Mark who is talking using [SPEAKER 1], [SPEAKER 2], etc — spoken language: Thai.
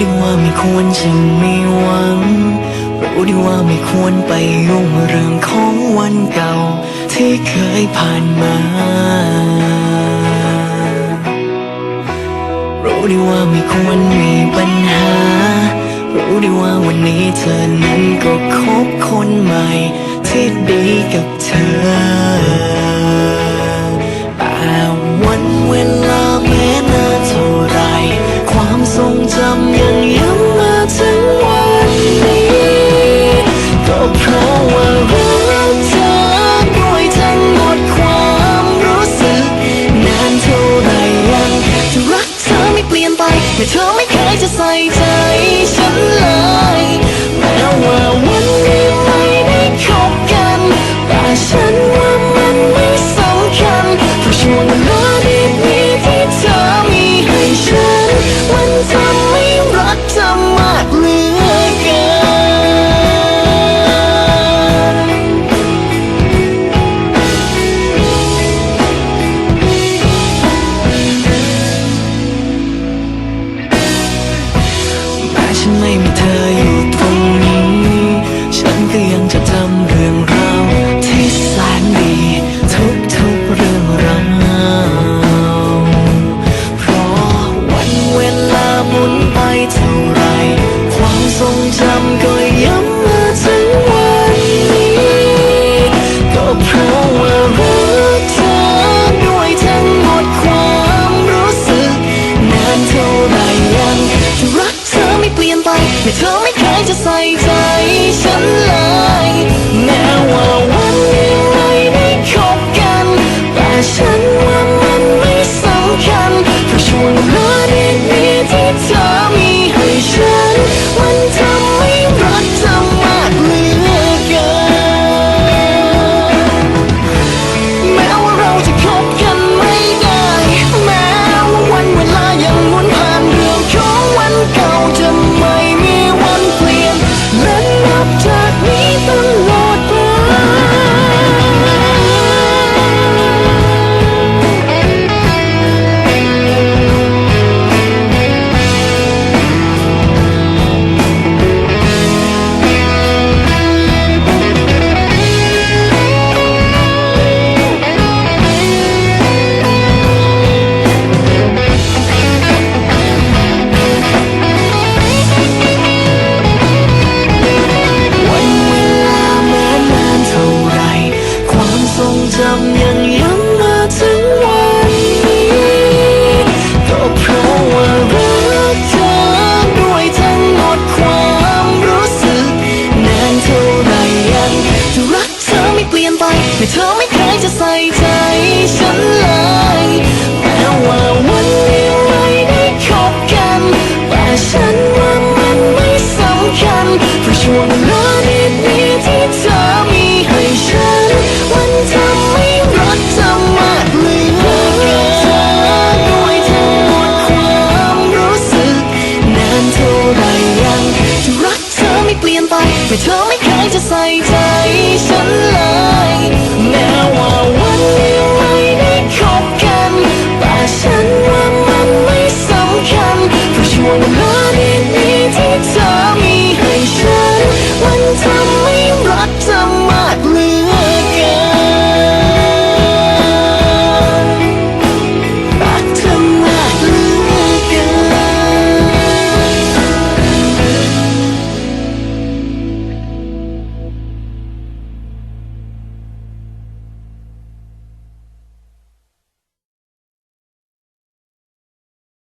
[SPEAKER 1] ดีว่าไม่ควรจะมีหวัง รู้ดีว่าไม่ควรไปยุ่งเรื่องของวันเก่า ที่เคยผ่านมา รู้ดีว่าไม่ควรมีปัญหา รู้ดีว่าวันนี้เธอนั้นก็คบคนใหม่ ที่ดีกับเธอ แต่เธอไม่เคยจะใส่ใจฉันเลยแม้ว่าวันนี้ไม่ได้คบกันแต่ฉันว่ามัน ลี่ย แต่เธอไม่เคยจะใส่ใจฉันเลยแม้ว่าวันนี้ไม่ได้คบกันแต่ฉันว่ามันไม่สำคัญเพราะช่วงเวลาดีๆที่เธอมีให้ฉันมันทำให้รักเธอมากเหลือเกินด้วยทั้งหมดความรู้สึกนานเท่าไรยังจะรักเธอไม่เปลี่ยนไปแต่เธอไม่เคยจะใส่ใจ